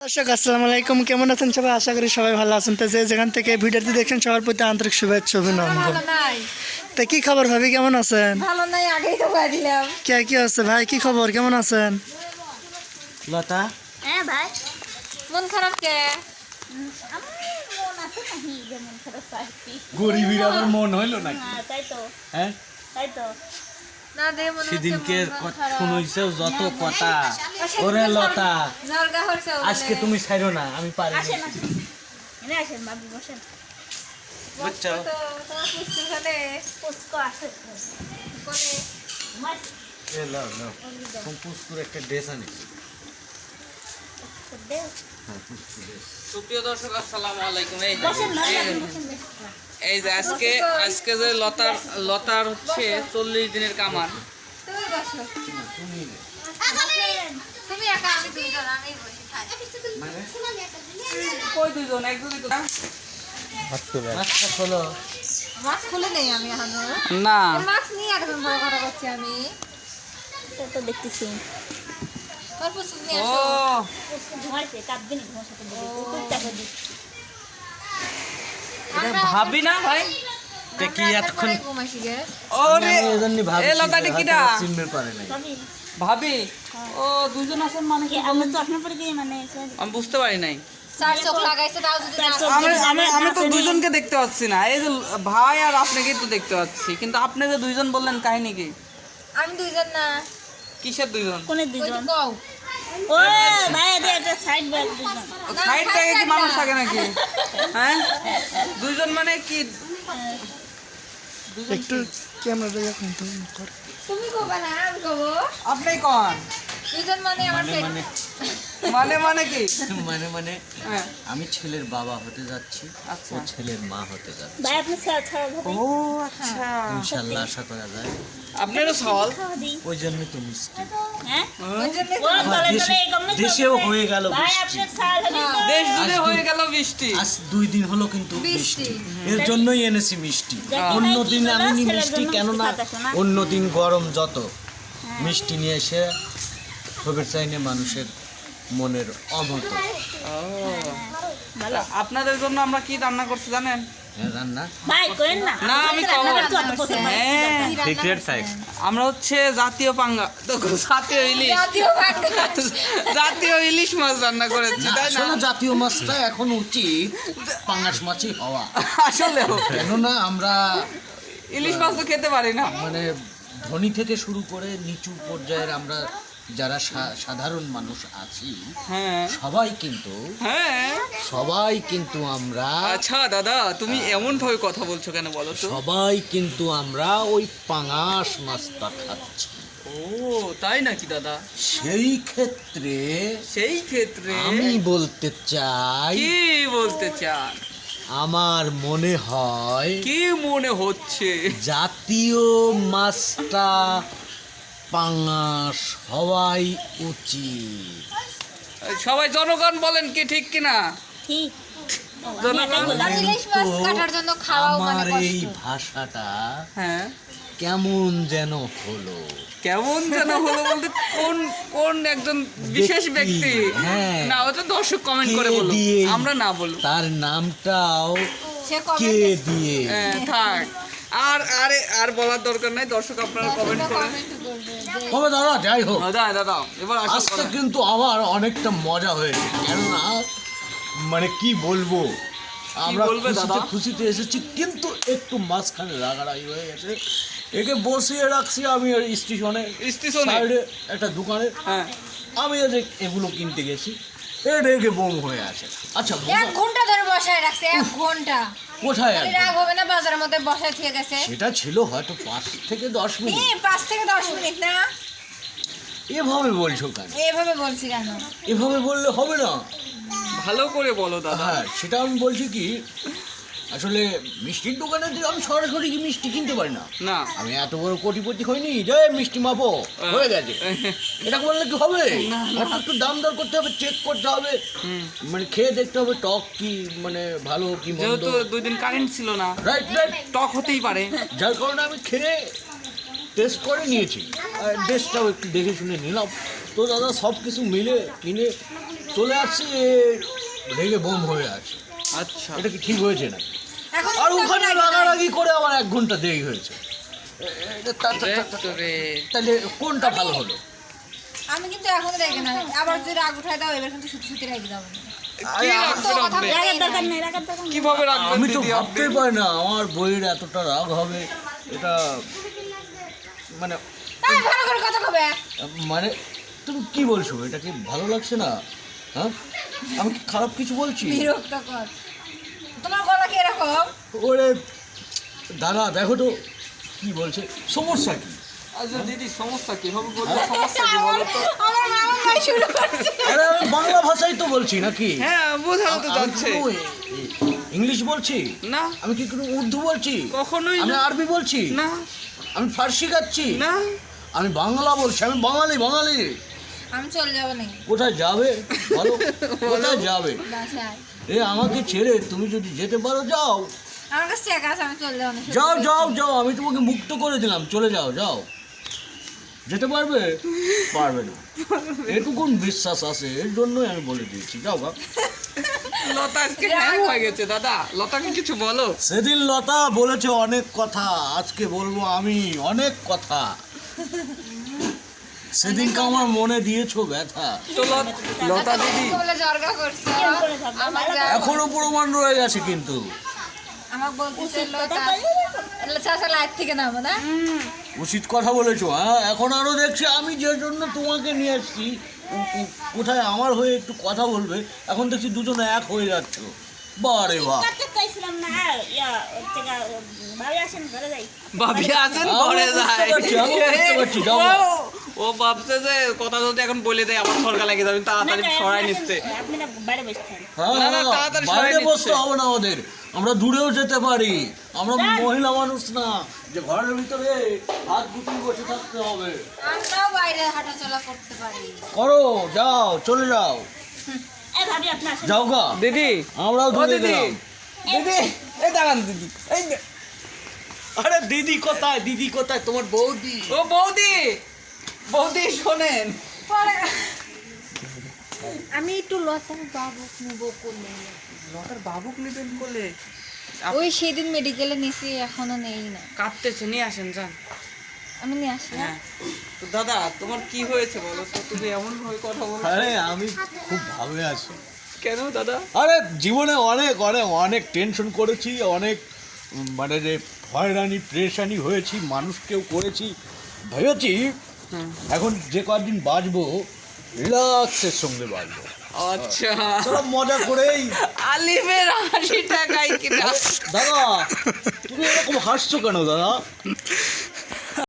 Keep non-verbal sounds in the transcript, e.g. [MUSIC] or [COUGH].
দর্শক আসসালামু আলাইকুম। কেমন আছেন সবাই? আশা করি সবাই ভালো আছেন। তো যে যেখান থেকে ভিডিওটি দেখছেন সবার প্রতি আন্তরিক শুভেচ্ছা অভিনন্দন। তো কি খবর ভাবি? কেমন আছেন? ভালো নাই আগেই তো করে দিলাম। কে কি আছে ভাই কি খবর? কেমন আছেন? লতা? হ্যাঁ ভাই। মন খারাপ কে? আমার মন আছে নাকি? যে মন খারাপ পাইছি গরিবের আবার মন হইল নাকি? হ্যাঁ তাই তো। হ্যাঁ? তাই তো। সেদিনকে মন ক- খারাপ। শুনইছো যত কথা। সেদিনকে ওরে লতা জলগা হচ্ছে বলে। আজকে তুমি ছাইরো না আমি পারি বুঝছ? একটা ড্রেস হ্যাঁ ড্রেস। সুপ্রিয় দর্শক আসসালামু আলাইকুম। এই এই- যে আজকে আজকে যে লতার লতার হচ্ছে চল্লিশ দিনের কামান। নে। তুমি একা আমি দুইজন আমি বসি থাক কই দুজন একজনই তো চলো মাছ খুলে নেই আমি এখনও না একদম বড় কথা করছি আমি তো তো দেখতেছি ও ভাবি না ভাই? কি এতক্ষণ ওরে আমি এজন্যই ভাবছি এ লতাটি কিডা হয়তো পারে নাই। ভাবি। ভাবি? ও দুজন আছেন মানে কি আমি তো আপনার পরে গিয়ে মানে আমি বুঝতে পারি নাই। চার চোখ লাগাইছে তাও যদি না আমি আমি আমি তো দুইজনকে দেখতে পাচ্ছি না। এই যে ভাই আর আপনাকেই তো দেখতে পাচ্ছি। কিন্তু আপনি যে দুইজন বললেন কাহিনী কি? আমি দুইজন না। কিসের দুইজন? কোনে ওই দুজন কও। ও ভাই দে এটা সাইড ব্যাগ সাইড ব্যাগে কি মানুষ থাকে নাকি? হ্যাঁ? দুইজন মানে কি? একটু ক্যামেরাটা এখন তুমি কর। তুমি কবা না আমি কবো। আপনি কোন? দুইজন মানে আমার মানে মানে কি? মানে মানে হ্যাঁ। আমি ছেলের বাবা হতে যাচ্ছি আচ্ছা। ও ছেলের মা হতে যাচ্ছে। ও আচ্ছা। ইনশাল্লাহ আশা করা যায়। আপনারও সওয়াল? ওই জন্য তো মিষ্টি। হ্যাঁ? দেশেও হয়ে গেল দেশ জুড়ে হয়ে গেল বৃষ্টি। আজ দুই দিন হলো কিন্তু বৃষ্টি। বৃষ্টি। এর জন্যই এনেছি মিষ্টি। অন্য দিন আমি নি মিষ্টি জন্য কেন মিষ্টি না খাতাছো না? অন্য দিন গরম যত। মিষ্টি নিয়ে এসে ছবির চাইনে মানুষের মনের অমত ভালো। আপনাদের জন্য আমরা কি রান্না করছি জানেন? হ্যাঁ, হয়। আমরা হচ্ছে জাতীয় পাঙ্গা জাতীয় ইলিশ। জাতীয় ইলিশ মাছ রান্না করেছি তাই না? জাতীয় মাছটা এখন উচিত পাঙ্গাস মাছই হওয়া। আসলে কেননা আমরা ইলিশ মাছ তো খেতে পারি না। মানে ধনী থেকে শুরু করে নিচু পর্যায়ের আমরা যারা সাধারণ মানুষ আছি হ্যাঁ। সবাই কিন্তু হ্যাঁ। সবাই কিন্তু আমরা আচ্ছা দাদা তুমি এমন ভাবে কথা বলছো কেন বলো তো? সবাই কিন্তু আমরা ওই পাঙাশ মাছটা খাচ্ছি। ও তাই নাকি দাদা? সেই ক্ষেত্রে সেই ক্ষেত্রে আমি বলতে চাই কি বলতে চান? আমার মনে হয় কি মনে হচ্ছে? জাতীয় মাছটা পাঙাশ হওয়াই উচিত। সবাই জনগণ বলেন কি ঠিক কিনা? ঠিক। মানে আমার এই ভাষাটা হ্যাঁ। কেমন যেন হলো। কেমন যেন হলো বলতে কোন কোন একজন বিশেষ ব্যক্তি, হ্যাঁ। না ওটা দর্শক কমেন্ট করে বলো আমরা না বলব তার নামটাও সে কে দিয়ে? হ্যাঁ, থাক। আর আরে আর বলার দরকার নাই। দর্শক আপনারা কমেন্ট করেন তবে দাদা যাই হোক। দাদা দাদা এবার আজকে কিন্তু আমার অনেকটা মজা হয়েছে কেননা মানে কি বলব আমরা খুশিতে খুশিতে এসেছি কিন্তু একটু মাঝখানে রাগারাগি হয়ে গেছে। একে বসিয়ে রাখছি আমি স্টেশনে। স্টেশনে? সাইডে একটা দোকানে। হ্যাঁ। আমি এই যে এগুলো কিনতে গেছি। এ রেগে বোম হয়ে আছে। আচ্ছা এক ঘণ্টা ধরে বসায় রাখছে এক ঘণ্টা। কোথায় আর রাগ হবে না বাজারের মধ্যে বসায় থেকে গেছে। সেটা ছিল হয়তো পাঁচ থেকে দশ মিনিট। এই পাঁচ থেকে দশ মিনিট না? এভাবে বলছো কেন? এভাবে বলছি কেন? এভাবে বললে হবে না। ভালো করে বলো দাদা। হ্যাঁ সেটা আমি বলছি কি আসলে মিষ্টির দোকানে দিয়ে আমি সরাসরি কি মিষ্টি কিনতে পারি না? না। আমি এত বড় কোটিপতি হইনি যে মিষ্টি মাপো হয়ে। গেছে। এটা বললে কি হবে? একটু একটু দাম দর করতে হবে চেক করতে হবে। মানে খেয়ে দেখতে হবে টক কি মানে ভালো কি মন্দ। যেহেতু দুই দিন কারেন্ট ছিল না রাইট রাইট টক হতেই পারে। যার কারণে আমি খেয়ে টেস্ট করে নিয়েছি। আর টেস্টটাও একটু দেখে শুনে নিলাম। তো দাদা সব কিছু মিলে কিনে চলে আসছি রেগে বোম হয়ে আছে। আচ্ছা। এটা কি ঠিক হয়েছে না আর ওখানে রাগি রাগারাগি করে আবার এক ঘণ্টা দেরি হয়েছে। তাহলে কোনটা ভালো হলো? আমি কিন্তু এখন রেগে না আবার যদি রাগ উঠাই দাও এবার কিন্তু সত্যি সত্যি রেগে যাব কীভাবে আমি তো পারি না আমার বইয়ের এতটা রাগ হবে। এটা মানে তাই ভালো করে কথা কবে? মানে তুমি কি বলছো? এটা কি ভালো লাগছে না? হ্যাঁ? আমি কি খারাপ কিছু বলছি? বিরক্ত কর। তোমার গলা কি এরকম? ওরে দাদা দেখো তো কি বলছে সমস্যা কি? আচ্ছা দিদি সমস্যা কীভাবে বলব সমস্যা কি বলো তো? আমার মামা ভাই শুরু করছে। আরে আমি বাংলা ভাষাই তো বলছি নাকি? হ্যাঁ তো যাচ্ছে। ইংলিশ বলছি? না। আমি কি কোনো উর্দু বলছি? কখনোই আমি আরবি বলছি? না। আমি ফার্সি গাচ্ছি? না। আমি বাংলা বলছি আমি বাঙালি বাঙালি। আমি চলে যাব কোথায় যাবে? বলো। [LAUGHS] কোথায় যাবে? বাসায়। এ আমাকে ছেড়ে তুমি যদি যেতে পারো যাও। আমার কাছে টাকা আছে আমি চলে যাব যাও যাও যাও আমি তোমাকে মুক্ত করে দিলাম চলে যাও যাও। যেতে পারবে? পারবে না। এটুকুন বিশ্বাস আছে এর জন্যই আমি বলে দিয়েছি। যাও গা লতা আজকে হ্যাং হয়ে গেছে দাদা। লতাকে কিছু বলো। সেদিন লতা বলেছে অনেক কথা আজকে বলব আমি অনেক কথা। সেদিনকে আমার মনে দিয়েছ ব্যথা। তো লতা দিদি। বলে জর্গা করছ। আমার এখনও প্রমাণ রয়ে গেছে কিন্তু। আমার বলতেছে লোটা চাষা লাইট থেকে নামো না? উচিত কথা বলেছ হ্যাঁ? এখন আরও দেখছি আমি যে জন্য তোমাকে নিয়ে উ- কোথায় আমার হয়ে একটু কথা বলবে এখন দেখছি দুজনে এক হয়ে যাচ্ছ। বারে বাহ। ইয়া গা, ভাবি আসেন ঘরে যাই। ও- ভাবছে যে কথা যদি এখন বলে দেয় আমার সরকার লাগে যাবে তাড়াতাড়ি সরাই নিচ্ছে। না বাইরে হ্যাঁ না, না, হ্যাঁ, তাড়াতাড়ি বাইরে বসতে হবে না আমাদের। আমরা দূরেও যেতে পারি। আমরা মহিলা মানুষ না যে ঘরের ভিতরে হাত গুটিয়ে বসে থাকতে হবে। আমরাও বাইরে হাঁটাচলা করতে পারি। করো যাও চলে যাও। যাও গা। দিদি। আমরাও দূরে দিদি। এই দাঁড়ান দিদি এই আরে দিদি কোথায় দিদি কোথায়? তোমার বৌদি। ও বৌদি। বৌদি শোনেন। আমি একটু লতার বাবুক নেব করলে লতার বাবুক নিবেন বলে ওই সেদিন মেডিকেলে নিছি এখনও নেই না। কাঁদতেছে নিয়ে আসেন যান। আমি নিয়ে আসি হ্যাঁ। তো দাদা তোমার কি হয়েছে বলো তো? তুমি এমন ভাবে কথা বলো। আরে আমি খুব ভাবে আছি। কেন দাদা? আরে জীবনে অনেক অনেক অনেক টেনশন করেছি অনেক মানে যে হয়রানি প্রেশানি হয়েছি মানুষকেও করেছি। ভেবেছি। এখন যে কয়েকদিন বাজবো রিল্যাক্সের সঙ্গে বাজবো। আচ্ছা। চলো মজা করেই। আলিমের হাসি টাকাই কিনা? দাদা তুমি এরকম হাসছো কেন দাদা?